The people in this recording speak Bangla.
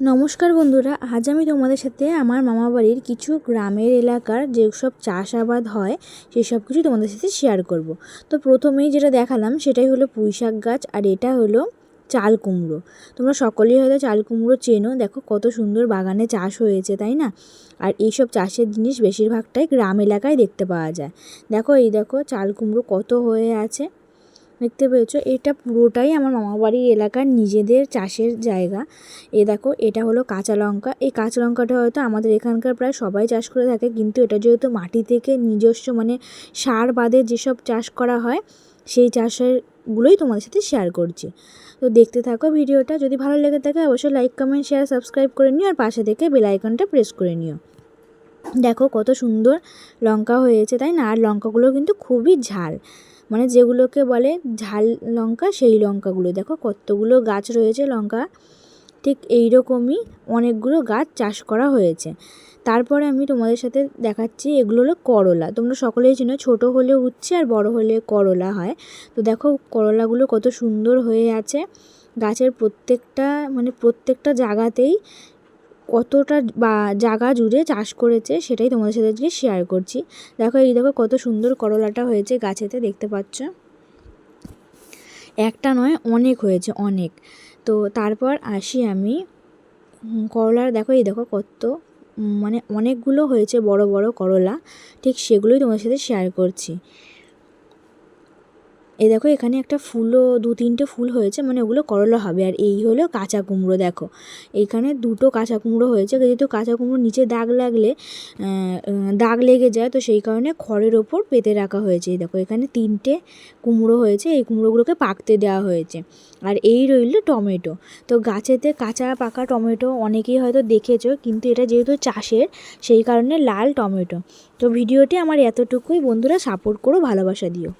নমস্কার বন্ধুরা, আজ আমি তোমাদের সাথে আমার মামা বাড়ির কিছু গ্রামের এলাকার যেসব চাষাবাদ হয় সেসব কিছু তোমাদের সাথে শেয়ার করব। তো প্রথমেই যেটা দেখালাম, সেটাই হলো পুঁই শাক গাছ আর এটা হলো চাল কুমড়ো। তোমরা সকলেই হয়তো চাল কুমড়ো চেনো, দেখো কত সুন্দর বাগানে চাষ হয়েছে, তাই না? আর এইসব চাষের জিনিস বেশিরভাগটাই গ্রাম এলাকায় দেখতে পাওয়া যায়। দেখো এই দেখো, চাল কুমড়ো কত হয়ে আছে। দেখতে পেয়েছ? এটা পুরোটাই আমার মামাবাড়ির এলাকার নিজেদের চাষের জায়গা। এ দেখো, এটা হলো কাঁচা লঙ্কা। এই কাঁচা লঙ্কাটা হয়তো আমাদের এখানকার প্রায় সবাই চাষ করে থাকে, কিন্তু এটা যেহেতু মাটি থেকে নিজস্ব মানে সার বাদে যেসব চাষ করা হয়, সেই চাষেরগুলোই তোমাদের সাথে শেয়ার করছি। তো দেখতে থাকো ভিডিওটা। যদি ভালো লেগে থাকে, অবশ্যই লাইক কমেন্ট শেয়ার সাবস্ক্রাইব করে নিও আর পাশে থেকে বেল আইকনটা প্রেস করে নিও। দেখো কত সুন্দর লঙ্কা হয়েছে, তাই না? আর লঙ্কাগুলো কিন্তু খুবই ঝাল। মানে যেগুলোকে বলে ঝাল লঙ্কা, সেই লঙ্কাগুলো। দেখো কতগুলো গাছ রয়েছে লঙ্কা। ঠিক এই রকমই অনেকগুলো গাছ চাষ করা হয়েছে। তারপরে আমি তোমাদের সাথে দেখাচ্ছি, এগুলো হলো করলা। তোমরা সকলেই চেনো, ছোটো হলে উচ্ছে আর বড় হলে করলা হয়। তো দেখো করলাগুলো কত সুন্দর হয়ে আছে। গাছের প্রত্যেকটা মানে প্রত্যেকটা জায়গাতেই কতটা বা জায়গা জুড়ে চাষ করেছে সেটাই তোমাদের সাথে আজকে শেয়ার করছি। দেখো, এই দেখো কত সুন্দর করলাটা হয়েছে গাছেতে, দেখতে পাচ্ছ? একটা নয়, অনেক হয়েছে, অনেক। তো তারপর আসি আমি। করলার দেখো, এই দেখো কত মানে অনেকগুলো হয়েছে বড় বড় করলা। ঠিক সেগুলোই তোমাদের সাথে শেয়ার করছি। এই দেখো, এখানে একটা ফুলও, দু তিনটে ফুল হয়েছে মানে ওগুলো করলা হবে। আর এই হলো কাঁচা কুমড়ো, দেখো। এইখানে দুটো কাঁচা কুমড়ো হয়েছে, যেহেতু কাঁচা কুমড়ো নিচে দাগ লাগলে দাগ লেগে যায়, তো সেই কারণে খড়ের ওপর পেতে রাখা হয়েছে। এই দেখো, এখানে তিনটে কুমড়ো হয়েছে, এই কুমড়োগুলোকে পাকতে দেওয়া হয়েছে। আর এই রইল টমেটো। তো গাছেতে কাঁচা পাকা টমেটো অনেকেই হয়তো দেখেছ, কিন্তু এটা যেহেতু চাষের, সেই কারণে লাল টমেটো। তো ভিডিওটি আমার এতটুকুই। বন্ধুরা, সাপোর্ট করো, ভালোবাসা দিও।